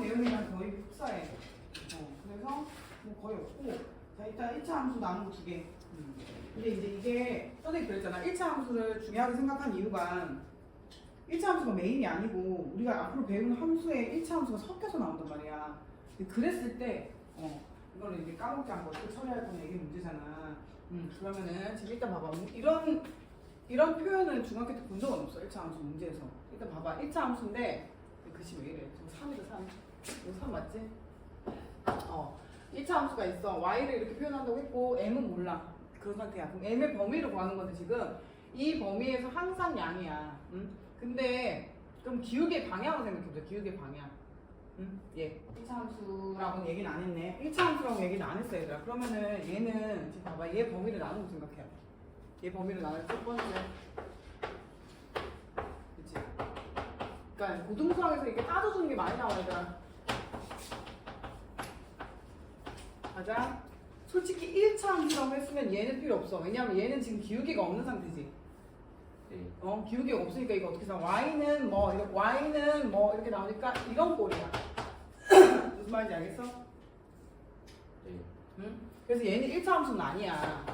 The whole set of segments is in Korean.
내용이랑 거의 흡사해. 어, 그래서 뭐 거의 없고 자 일단 1차 함수 나누고 두 개. 음. 근데 이제 이게 선생님 그랬잖아. 1차 함수를 중요하게 생각한 이유가 1차 함수가 메인이 아니고 우리가 앞으로 배우는 함수에 1차 함수가 섞여서 나온단 말이야. 근데 그랬을 때 어, 이거는 이제 까먹지 않고 어떻게 처리할 거냐 이게 문제잖아. 음, 그러면은 지금 일단 봐봐. 이런 이런 표현을 중학교 때 본 적은 없어. 1차 함수 문제에서. 일단 봐봐. 1차 함수인데 글씨 왜 이래? 지금 3이다 3. 이거 3 맞지? 어. 1차 함수가 있어. y를 이렇게 표현한다고 했고 m은 몰라. 그런 상태야. 그럼 m의 범위를 구하는 건데 지금 이 범위에서 항상 양이야. 응? 근데 그럼 기울기의 방향을 생각해보자. 기울기의 방향. 응? 예. 1차 함수라고는 얘기는 안 했네. 1차 함수라고 얘기는 안 했어 얘들아. 그러면은 얘는 지금 봐봐. 얘 범위를 나누고 생각해야 돼. 얘 범위를 나눌 첫 번째. 그치? 그러니까 고등수학에서 이렇게 따져주는 게 많이 나와 얘들아. 맞아? 솔직히 1차 함수라고 했으면 얘는 필요 없어. 왜냐면 얘는 지금 기울기가 없는 상태지. 네. 어, 기울기가 없으니까 이거 어떻게 써? y는 뭐, 이렇게, y는 뭐 이렇게 나오니까 이런 꼴이야. 무슨 말인지 알겠어? 네. 응? 그래서 얘는 1차 함수는 아니야.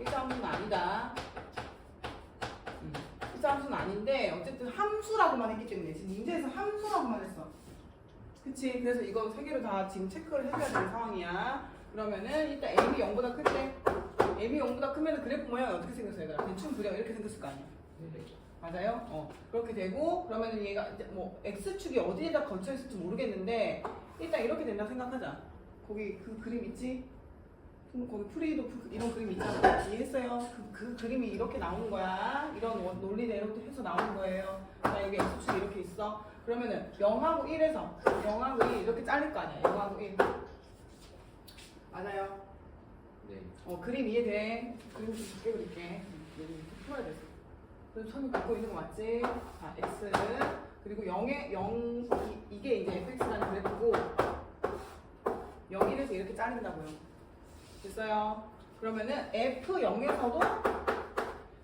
1차 함수는 아니다. 음, 1차 함수는 아닌데 어쨌든 함수라고만 했기 때문에 지금 문제에서 함수라고만 했어. 그치? 그래서 이거 세 개로 다 지금 체크를 해줘야 되는 상황이야. 그러면은 일단 m이 0보다 클 때, m이 0보다 크면 그래프 모양이 어떻게 생겼어 얘들아? 대충 그려 이렇게 생겼을 거 아니야. 네. 맞아요? 어. 그렇게 되고 그러면은 얘가 이제 뭐 x축이 어디에다 걸쳐 있을지 모르겠는데 일단 이렇게 된다 생각하자. 거기 그 그림 있지? 그럼 거기 프리도 그- 이런 그림 있잖아. 이해했어요? 그, 그 그림이 이렇게 나오는 거야. 이런 원- 논리대로 해서 나오는 거예요. 자, 여기 x축이 이렇게 있어. 그러면은 0하고 1에서 0하고 1 이렇게 잘릴 거 아니야. 0하고 1. 맞아요. 네. 어, 그림 이해돼? 그림 좀 작게 그릴게. 여기 이렇게 풀어야 돼. 그래서 손이 갖고 있는 거 맞지? 자, x 그리고 0에 0 이, 이게 이제 fx라는 그래프고 0, 1에서 이렇게 잘린다고요. 됐어요? 그러면은 f0에서도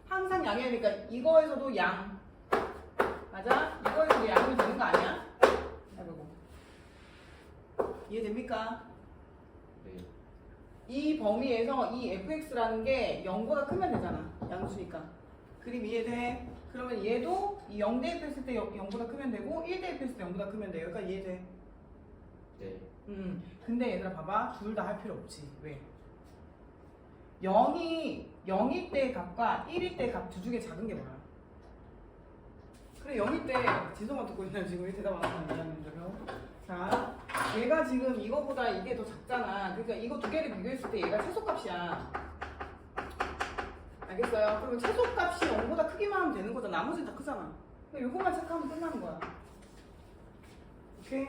항상 양이니까 이거에서도 양 맞아? 이거에서도 양이 되는 거 아니야? 해보고 이해됩니까? 네. 이 범위에서 이 fx라는 게 0보다 크면 되잖아. 양수니까. 그림 이해돼? 그러면 얘도 이 0 대입했을 때 0, 보다 크면 되고 1 대입했을 때 0보다 크면 돼. 여기까지 이해돼? 네. 음. 근데 얘들아 봐봐. 둘 다 할 필요 없지. 왜? 0이 0일 때 값과 1일 때값두 중에 작은 게 뭐야? 그래 0일 때 지성아 듣고 있나요? 지금 왜 대답 안 하는 거야? 자, 얘가 지금 이거보다 이게 더 작잖아. 그러니까 이거 두 개를 비교했을 때 얘가 최소값이야. 알겠어요? 그러면 최소값이 0보다 크기만 하면 되는 거잖아. 나머지는 다 크잖아. 그러니까 요것만 체크하면 끝나는 거야. 오케이?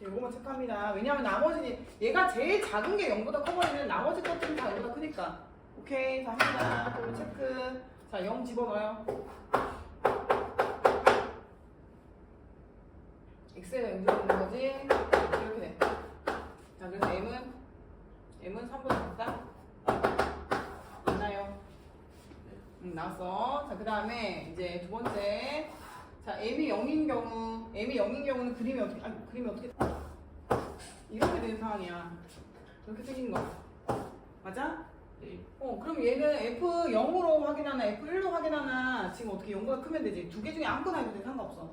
요것만 체크합니다. 왜냐하면 나머지는 얘가 제일 작은 게 0보다 커버리면 나머지 것들은 다 0보다 크니까. 오케이, 자 합니다. 그럼 체크. 자, 0 집어넣어요. 0 집어넣는 거지. 이렇게 돼. 자, 그래서 m은 m은 3보다 작다. 맞나요? 응, 나왔어. 자, 그 다음에 이제 두 번째. 자, m이 0인 경우, m이 0인 경우는 그림이 어떻게, 아니, 그림이 어떻게, 이렇게 되는 상황이야. 이렇게 생긴 거. 맞아? 네. 어, 그럼 얘는 F0으로 확인하나, F1로 확인하나, 지금 어떻게 0보다 크면 되지. 두 개 중에 아무거나 해도 돼, 상관없어.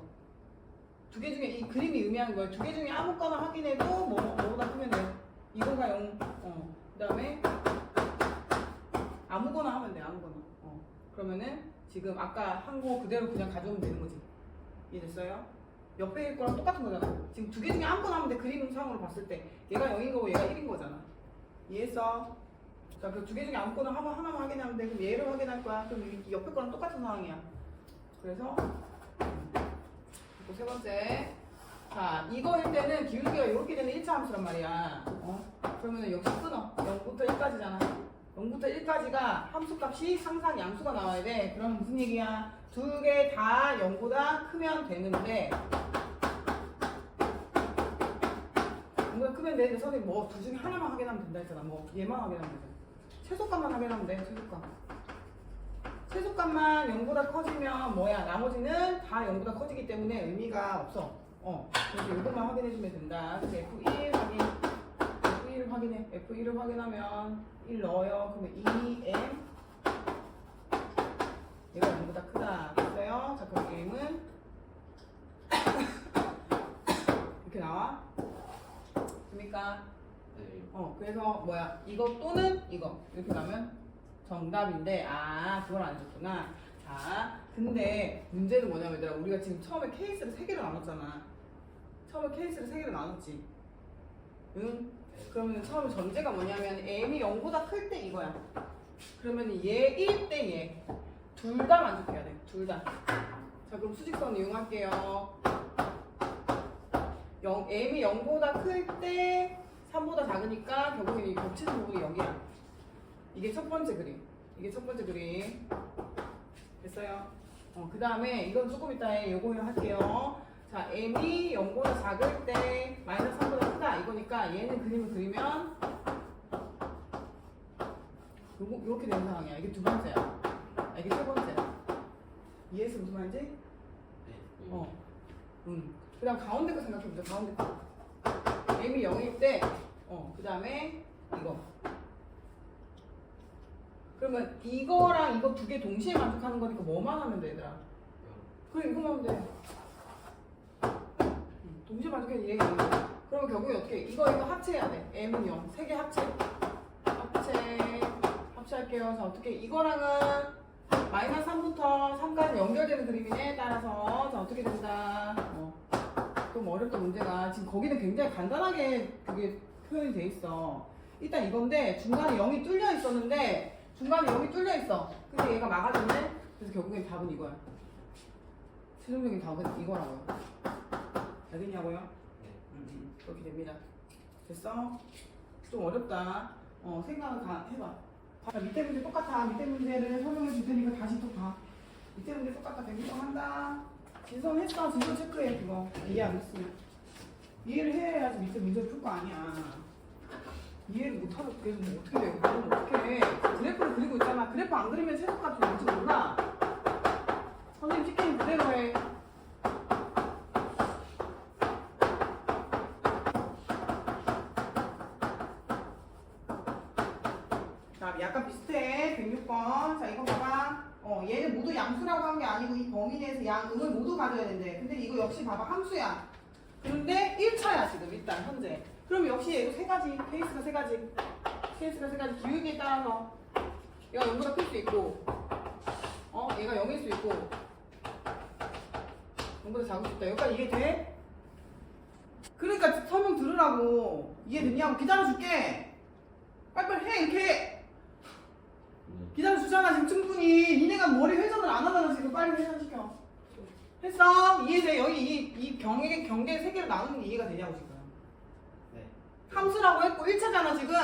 두 개 중에, 이 그림이 의미하는 거야. 두 개 중에 아무거나 확인해도 뭐, 뭐보다 크면 돼. 이거가 0, 어. 그 다음에, 아무거나 하면 돼, 아무거나. 어. 그러면은, 지금 아까 한 거 그대로 그냥 가져오면 되는 거지. 이해됐어요? 옆에 거랑 똑같은 거잖아. 지금 두 개 중에 아무거나 하면 돼. 그림상으로 봤을 때. 얘가 0인 거고 얘가 1인 거잖아. 이해했어? 자, 그두 개 중에 아무거나 하나, 하나만 확인하면 돼. 그럼 얘를 확인할 거야. 그럼 이 옆에 거랑 똑같은 상황이야. 그래서, 그리고 세 번째. 자, 이거일 때는 기울기가 이렇게 되는 1차 함수란 말이야. 어? 그러면 역시 끊어. 0부터 1까지잖아. 0부터 1까지가 함수값이 항상 양수가 나와야 돼. 그럼 무슨 얘기야? 두 개 다 0보다 크면 되는데 0보다 크면 되는데 선생님 뭐둘 중에 하나만 확인하면 된다 했잖아. 뭐 얘만 확인하면 되잖 아. 최소값만 확인하면 돼. 최소값. 최소값만 0보다 커지면 뭐야? 나머지는 다 0보다 커지기 때문에 의미가 없어. 어. 그래서 이것만 확인해주면 된다. 그래서 F1 확인. F1을 확인해. F1을 확인하면 1 넣어요. 그러면 2M. 얘가 0보다 크다. 됐어요? 자, 그럼 게임은 이렇게 나와. 됩니까? 네. 어, 그래서 뭐야? 이거 또는 이거. 이렇게 가면 정답인데, 아, 그걸 안 줬구나. 자, 근데 문제는 뭐냐면 얘들아, 우리가 지금 처음에 케이스를 세 개로 나눴잖아. 처음에 케이스를 세 개로 나눴지. 응? 그러면 처음에 전제가 뭐냐면 m이 0보다 클 때 이거야. 그러면 얘1때 얘. 둘 다 만족해야 돼. 둘 다. 자, 그럼 수직선 이용할게요. 0, m이 0보다 클 때 3보다 작으니까 결국엔 이 겹치는 부분이 여기야. 이게 첫 번째 그림. 이게 첫 번째 그림. 됐어요? 어, 그 다음에 이건 조금 이따 요거 할게요. 자, m이 0보다 작을 때 마이너스 3보다 크다 이거니까 얘는 그림을 그리면 요거, 요렇게 되는 상황이야. 이게 두 번째야. 아, 이게 세 번째야. 이해했어? 무슨 말인지? 네. 어. 음. 그 다음 가운데 거 생각해보자. 가운데 거. m이 0일 때, 어, 그 다음에 이거. 그러면 이거랑 이거 두 개 동시에 만족하는 거니까 뭐만 하면 돼, 얘들아? 그래, 이거만 하면 돼. 음, 동시에 만족해, 이거. 그러면 결국에 어떻게, 해? 이거, 이거 합체해야 돼. m은 0. 세 개 합체. 합체. 합체할게요. 자, 어떻게, 이거랑은 마이너스 3부터 3까지 연결되는 그림이네. 따라서, 자, 어떻게 된다. 어. 좀 어렵다 문제가 지금 거기는 굉장히 간단하게 그게 표현이 돼 있어. 일단 이건데 중간에 0이 뚫려 있었는데 중간에 0이 뚫려 있어. 근데 얘가 막아줬네. 그래서 결국엔 답은 이거야. 최종적인 답은 이거라고요. 알겠냐고요? 네. 음, 음, 그렇게 됩니다. 됐어? 좀 어렵다. 어 생각을 다 해봐. 자, 밑에 문제 똑같아. 밑에 문제를 설명해 줄 테니까 다시 또 봐. 밑에 문제 똑같아. 백미성한다. 진성했어. 진성 체크해 그거. 이해 안 했으면. 이해를 해야지 밑에 문제를 풀거 아니야 이해를 못하고 그래서 뭐 어떻게 돼 그럼 어떻게 그래프를 그리고 있잖아 그래프 안 그리면 최소값이 뭔지 몰라 선생님 시키는 그대로 해 자, 약간 비슷해. 106번. 자, 이거 봐봐. 어, 얘는 모두 양수라고 한 게 아니고 이 범위 내에서 양, 음을 모두 가져야 된대. 근데 이거 역시 봐봐. 함수야. 그런데 1차야, 지금 일단 현재. 그럼 역시 세 가지. 케이스가 세 가지. 케이스가 세 가지. 기울기에 따라서 얘가 0보다 클 수 있고, 어, 얘가 0일 수 있고, 0보다 작을 수 있다. 여기까지 이해 돼? 그러니까 설명 들으라고. 이해됐냐고. 기다려줄게. 빨리빨리 해, 이렇게. 네. 기다려주잖아 지금 충분히 니네가 머리 회전을 안 하잖아 지금 빨리 회전시켜 했어? 이해돼? 여기 이, 이 경계, 경계 세 개를 나누는 게 이해가 되냐고 지금 네. 함수라고 했고 1차잖아 지금.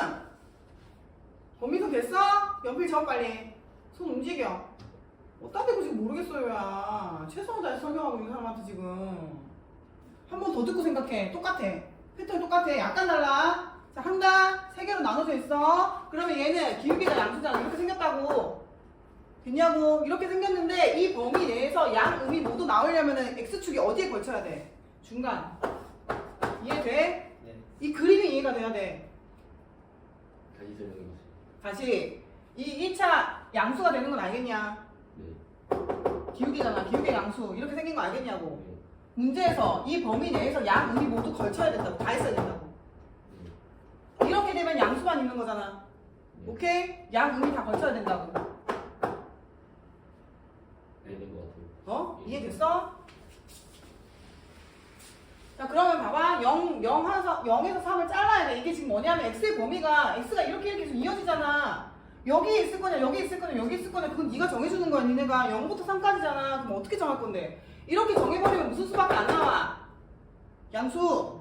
범위도 됐어? 연필 저 빨리. 손 움직여. 어따 대고 지금 모르겠어요 야. 최선을 다해서 설명하고 있는 사람한테 지금. 한 번 더 듣고 생각해. 똑같아. 패턴 똑같아. 약간 달라. 자 한다. 세 개로 나눠져 있어. 그러면 얘는 기울기가 양수잖아. 이렇게 생겼다고. 됐냐고. 이렇게 생겼는데 이 범위 내에서 양 음이 모두 나오려면 은 x축이 어디에 걸쳐야 돼? 중간. 이해돼? 네. 이 그림이 이해가 돼야 돼 다시 설명해 주세요. 다시 이 1차 양수가 되는 건 알겠냐 네. 기울기잖아 기울기 양수 이렇게 생긴 거 알겠냐고 네. 문제에서 이 범위 내에서 양 음이 모두 걸쳐야 된다고 다 있어야 된다고 네. 이렇게 되면 양수만 있는 거잖아 네. 오케이? 양 음이 다 걸쳐야 된다고 알는 것 같아요. 어? 이해됐어? 자 그러면 봐봐 0, 0 에서, 0에서 3을 잘라야 돼. 이게 지금 뭐냐면 x의 범위가 x가 이렇게 이렇게 계속 이어지잖아. 여기 있을 거냐 여기 있을 거냐 여기 있을 거냐. 그건 네가 정해주는 거야 니네가. 0부터 3까지잖아. 그럼 어떻게 정할 건데? 이렇게 정해버리면 무슨 수밖에 안 나와. 양수.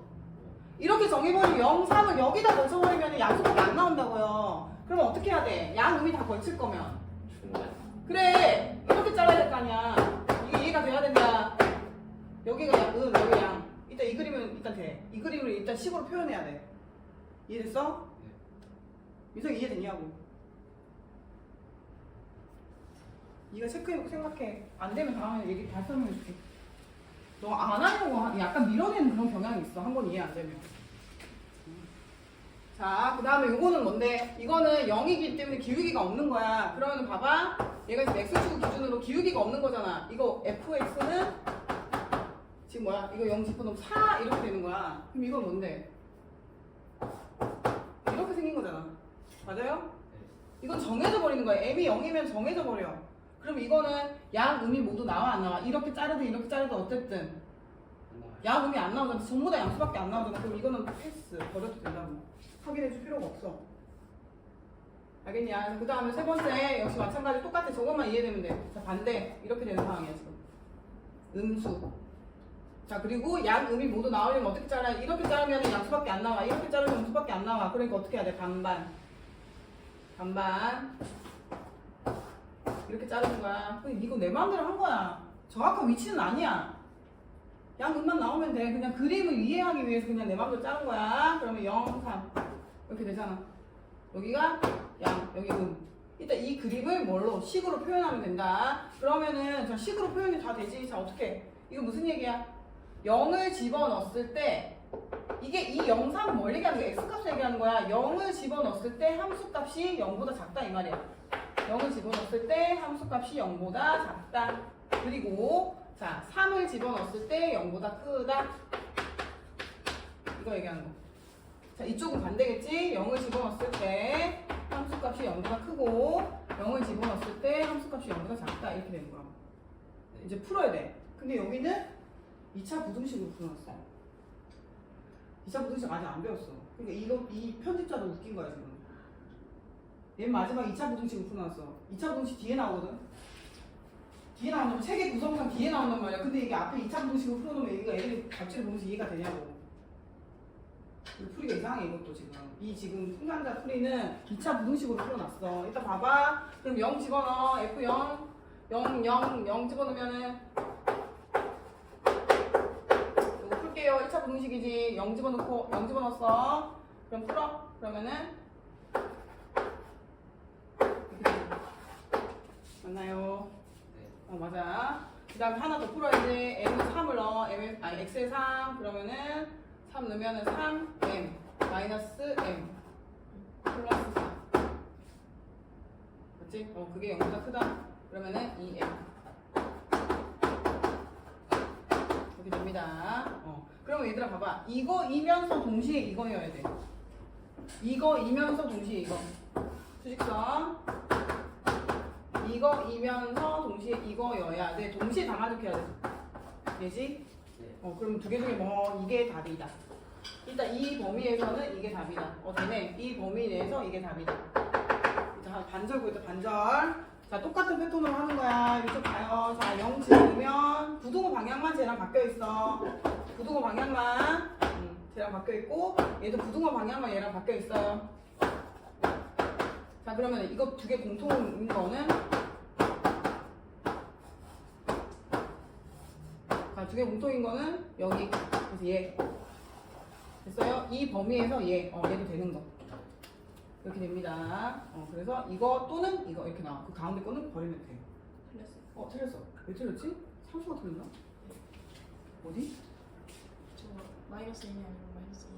이렇게 정해버리면 0, 3을 여기다 걸쳐버리면 양수밖에 안 나온다고요. 그럼 어떻게 해야 돼? 양 음이 다 걸칠 거면. 그래. 이렇게 잘라야 될 거 아니야. 이게 이해가 돼야 된다. 여기가 양, 음, 여기 양 일단 이 그림은 일단 돼 이 그림을 일단 식으로 표현해야 돼 이해됐어? 네. 유석 이해됐냐고 네가 체크해보고 생각해. 안 되면 다음에 얘기 다시 설명해줄게. 너 안 하려고 하- 약간 밀어내는 그런 경향이 있어. 한 번 이해 안 되면. 자, 그 다음에 요거는 뭔데? 이거는 0이기 때문에 기울기가 없는 거야. 그러면 봐봐. 얘가 지금 x축 기준으로 기울기가 없는 거잖아. 이거 fx는 지금 뭐야? 이거 0 집어넣으면 4 이렇게 되는 거야. 그럼 이건 뭔데? 이렇게 생긴 거잖아. 맞아요? 이건 정해져 버리는 거야. m이 0이면 정해져 버려. 그럼 이거는 양, 음이 모두 나와 안 나와? 이렇게 자르든 이렇게 자르든 어쨌든. 양, 음이 안 나오잖아. 전부 다 양수밖에 안 나오잖아. 그럼 이거는 패스 버려도 된다고. 확인해 줄 필요가 없어. 알겠냐? 그 다음에 세 번째 역시 마찬가지 똑같아. 저것만 이해되면 돼. 자 반대 이렇게 되는 상황이야 지금. 음수. 자 그리고 양, 음이 모두 나오려면 어떻게 잘라? 이렇게 자르면 양수밖에 안 나와. 이렇게 자르면 음수밖에 안 나와. 그러니까 어떻게 해야 돼? 반반. 반반. 이렇게 자르는 거야. 이거 내 마음대로 한 거야. 정확한 위치는 아니야. 양 음만 나오면 돼. 그냥 그림을 이해하기 위해서 그냥 내 마음대로 자른 거야. 그러면 0, 3. 이렇게 되잖아. 여기가 양, 여기 음. 일단 이 그림을 뭘로? 식으로 표현하면 된다. 그러면은 자 식으로 표현이 다 되지. 자 어떻게? 이거 무슨 얘기야? 0을 집어넣었을 때 이게 이 0, 3은 뭘 얘기하는 거야? x값 얘기하는 거야. 0을 집어넣었을 때 함수값이 0보다 작다 이 말이야. 0을 집어넣었을 때 함수값이 0보다 작다. 그리고 자 3을 집어넣었을 때 0보다 크다. 이거 얘기하는 거. 자 이쪽은 반대겠지? 0을 집어넣었을 때 함수값이 0보다 크고 0을 집어넣었을 때 함수값이 0보다 작다 이렇게 되는 거야. 이제 풀어야 돼. 근데 여기는 2차 부등식으로 풀어놨어. 2차 부등식 아직 안 배웠어. 그러니까 이거 이 편집자도 웃긴 거야 지금. 얘 마지막 2차 부등식으로 풀어놨어. 2차 부등식 뒤에 나오거든. 뒤에 나오면 책의 구성상 뒤에 나온단 말이야. 근데 이게 앞에 2차 부등식으로 풀어놓으면 얘가 애들이 갑자기 보면서 이해가 되냐고. 풀이가 이상해 이것도 지금. 이 지금 풍간자 풀이는 2차 부등식으로 풀어놨어. 이따 봐봐. 그럼 0 집어넣어. F0. 0, 0, 0 집어넣으면은 이거 풀게요. 1차 부등식이지. 0 집어넣고 0 집어넣었어. 그럼 풀어. 그러면은. 맞나요? 네. 어 맞아. 그 다음에 하나 더 풀어야지. m은 3을 넣어. m 아니 x에 3 그러면은 3 넣으면은 3m 마이너스 m 플러스 4. 맞지? 어 그게 0보다 크다. 그러면은 2m. 이렇게 됩니다. 어. 얘들아 봐봐. 이거 이면서 동시에 이거여야 돼. 이거 이면서 동시에 이거. 수직선. 이거 이면서 동시에 이거여야 돼. 동시에 담아두켜야 돼. 되지? 네. 어, 그럼 두 개 중에 뭐 이게 답이다. 일단 이 범위에서는 이게 답이다. 어, 되네. 이 범위 내에서 이게 답이다. 자, 반절 보이다, 반절. 자, 똑같은 패턴으로 하는 거야. 이쪽 가요. 자, 0 지으면 부등호 방향만 쟤랑 바뀌어 있어. 부등호 방향만. 음, 쟤랑 바뀌어 있고, 얘도 부등호 방향만 얘랑 바뀌어 있어요. 자, 그러면 이거 두 개 공통인 거는 자, 두개 공통인 거는 여기. 그래서 얘. 됐어요? 이 범위에서 얘. 어, 얘도 되는 거. 이렇게 됩니다. 어, 그래서 이거 또는 이거 이렇게 나와. 그 가운데 거는 버리면 돼. 틀렸어요. 어, 틀렸어. 왜 틀렸지? 상수가 틀렸나? 어디? 저 마이너스 1이 아니고 마이너스 2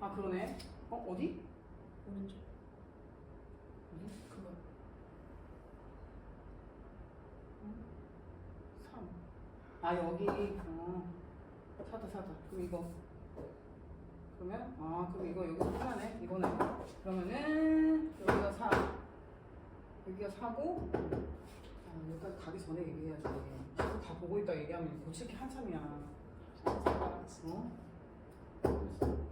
아, 그러네. 어, 어디? 오른쪽 그거 3. 아, 여기. 어. 사다, 사다. 그럼 이거. 그러면, 아, 그럼 이거 여기서 하나네. 이거네. 그러면은, 여기가 4. 여기가 4고, 아, 여기까지 가기 전에 얘기해야지. 자꾸 다 보고 있다 얘기하면 고칠 게 한참이야. 어?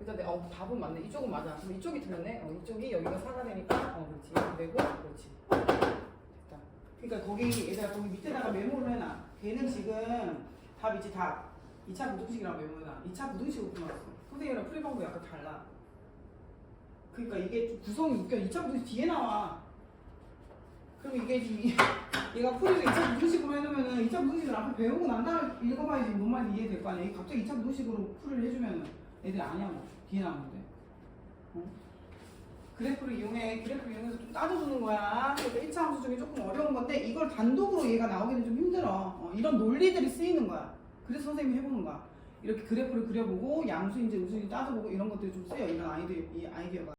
일단 내, 어, 답은 맞네. 이쪽은 맞아. 그럼 이쪽이 틀렸네. 어, 이쪽이 여기가 4가 되니까, 어, 그렇지. 되고, 그렇지. 됐다. 그러니까 거기, 얘들아, 거기 밑에다가 메모를 해놔. 걔는 지금 답이지, 답. 2차 부등식이라고 메모해놔. 2차 부등식으로 풀어놨어. 선생님이랑 풀이 방법이 약간 달라. 그러니까 이게 좀 구성이 웃겨. 2차 부등식 뒤에 나와. 그럼 이게 이- 얘가 풀이를 2차 부등식으로 해놓으면은 2차 부등식을 앞에 배우고 난 다음에 읽어봐야지 뭔 말인지 이해될 거 아니야. 이게 갑자기 2차 부등식으로 풀이를 해주면은 애들이 아냐고. 뒤에 나오는데. 어? 그래프를 이용해 그래프를 이용해서 좀 따져주는 거야 그러니까 1차 함수 중에 조금 어려운 건데 이걸 단독으로 얘가 나오기는 좀 힘들어 어, 이런 논리들이 쓰이는 거야 그래서 선생님이 해보는 거야 이렇게 그래프를 그려보고 양수인지 우수인지 따져보고 이런 것들이 좀 쓰여 이런 아이디어, 이 아이디어가